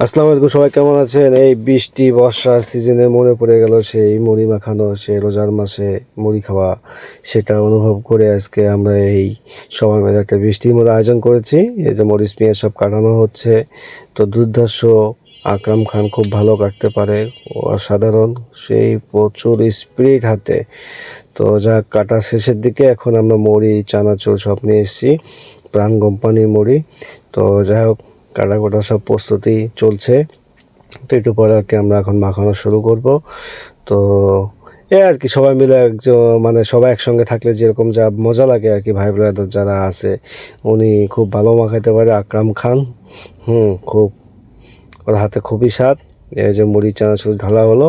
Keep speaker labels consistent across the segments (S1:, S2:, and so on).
S1: আসসালামু আলাইকুম, সবাই কেমন আছেন? এই বৃষ্টি, বর্ষা সিজনে মনে পড়ে গেল সেই মুড়ি মাখানো, সেই রোজার মাসে মুড়ি খাওয়া। সেটা অনুভব করে আজকে আমরা এই সবাই মিলে একটা বৃষ্টির মতো আয়োজন করেছি। এই যে মরিচ পেঁয়াজ সব কাটানো হচ্ছে। তো দুর্ধর্ষ আকরাম খান খুব ভালো কাটতে পারে অসাধারণ। সেই প্রচুর স্পিরিট হাতে। তো যা কাটা শেষের দিকে এখন আমরা মুড়ি, চানাচুর সব নিয়ে এসেছি, প্রাণ কোম্পানির মুড়ি। তো যাই হোক কাটা কাটা সব প্রস্তুতি চলছে। তো একটু পরে আর কি আমরা এখন মাখানো শুরু করব। তো এ আর কি সবাই মিলে একজন মানে সবাই একসঙ্গে থাকলে যেরকম যা মজা লাগে আর কি ভাই ব্রাদার যারা আছে, উনি খুব ভালো মাখাইতে পারে। আকরাম খান, হুম, খুব, ওর হাতে খুবই স্বাদ। এই যে মুড়ি, চানাচুর, ঢালা হলো।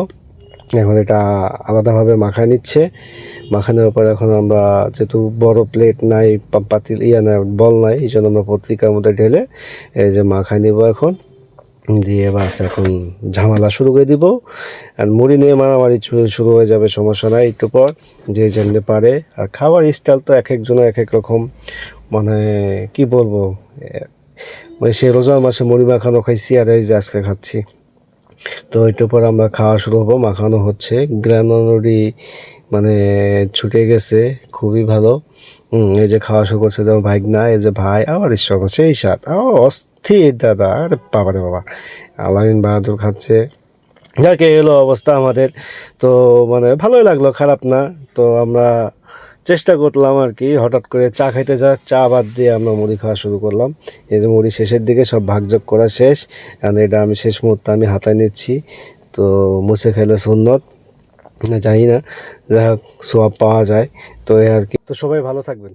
S1: এখন এটা আলাদাভাবে মাখায় নিচ্ছে। মাখানোর পর এখন আমরা যেহেতু বড় প্লেট নাই, পাতিল, ইয়া না বল নাই, এই জন্য আমরা পত্রিকার মধ্যে ঢেলে এই যে মাখায় নিব এখন। দিয়ে বাস এখন ঝামেলা শুরু করে দিব। আর মুড়ি নিয়ে মারামারি শুরু হয়ে যাবে, সমস্যা নাই, একটু পর। যে যেমনি পারে। আর খাবার স্টাইল তো এক একজনের এক এক রকম। মানে কি বলব? মানে সে রোজার মাসে মুড়ি মাখানো খাইছি আর এই যে আজকে খাচ্ছি। তো একটু পর আমরা খাওয়া শুরু হব মাখানো হচ্ছে। গ্রানুলারি মানে ছুটে গেছে। খুবই ভালো। এই যে খাওয়া শুরু করছে যেমন ভাই না এই যে ভাই, আবার ঈশ্বর সেই সাত। আবার অস্থির দাদা। আরে বাবা রে বাবা। আলামিন বাহাদুর খাচ্ছে। যাকে এলো অবস্থা আমাদের। তো মানে ভালোই লাগল, খারাপ না। তো আমরা চেষ্টা করলাম আর কি, হঠাৎ করে চা খাইতে যা চা বাদ দিয়ে আমরা মুড়ি খাওয়া শুরু করলাম। এই যে মুড়ি শেষের দিকে সব ভাগযোগ করা শেষ কারণ এটা আমি শেষ মুহূর্তে আমি হাতায় নিচ্ছি। তো মুছে খেলে সুন্দর, জানি না যা হোক, সোয়াব পাওয়া যায়। তো এ আর কি। তো সবাই ভালো থাকবেন।